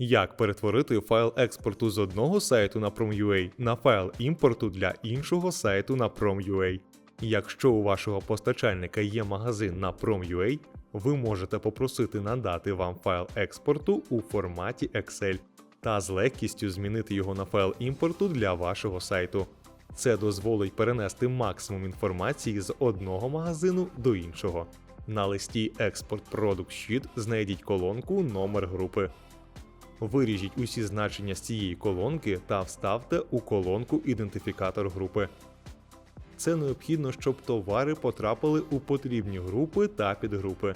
Як перетворити файл експорту з одного сайту на Prom.ua на файл імпорту для іншого сайту на Prom.ua. Якщо у вашого постачальника є магазин на Prom.ua, ви можете попросити надати вам файл експорту у форматі Excel та з легкістю змінити його на файл імпорту для вашого сайту. Це дозволить перенести максимум інформації з одного магазину до іншого. На листі Export Product Sheet знайдіть колонку номер групи. Виріжіть усі значення з цієї колонки та вставте у колонку ідентифікатор групи. Це необхідно, щоб товари потрапили у потрібні групи та підгрупи.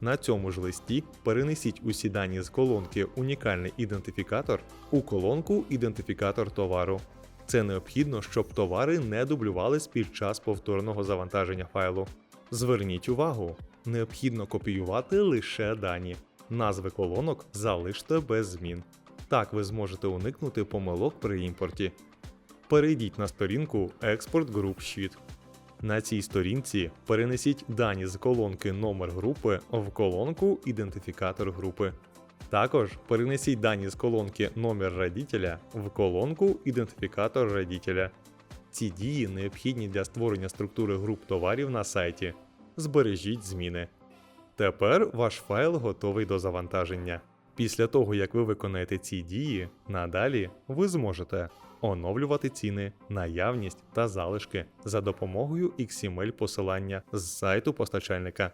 На цьому ж листі перенесіть усі дані з колонки Унікальний ідентифікатор у колонку Ідентифікатор товару. Це необхідно, щоб товари не дублювались під час повторного завантаження файлу. Зверніть увагу, необхідно копіювати лише дані. Назви колонок залиште без змін. Так ви зможете уникнути помилок при імпорті. Перейдіть на сторінку Export Group Sheet. На цій сторінці перенесіть дані з колонки номер групи в колонку Ідентифікатор групи. Також перенесіть дані з колонки номер радітеля в колонку Ідентифікатор радітеля. Ці дії необхідні для створення структури груп товарів на сайті. Збережіть зміни. Тепер ваш файл готовий до завантаження. Після того, як ви виконаєте ці дії, надалі ви зможете оновлювати ціни, наявність та залишки за допомогою XML посилання з сайту постачальника.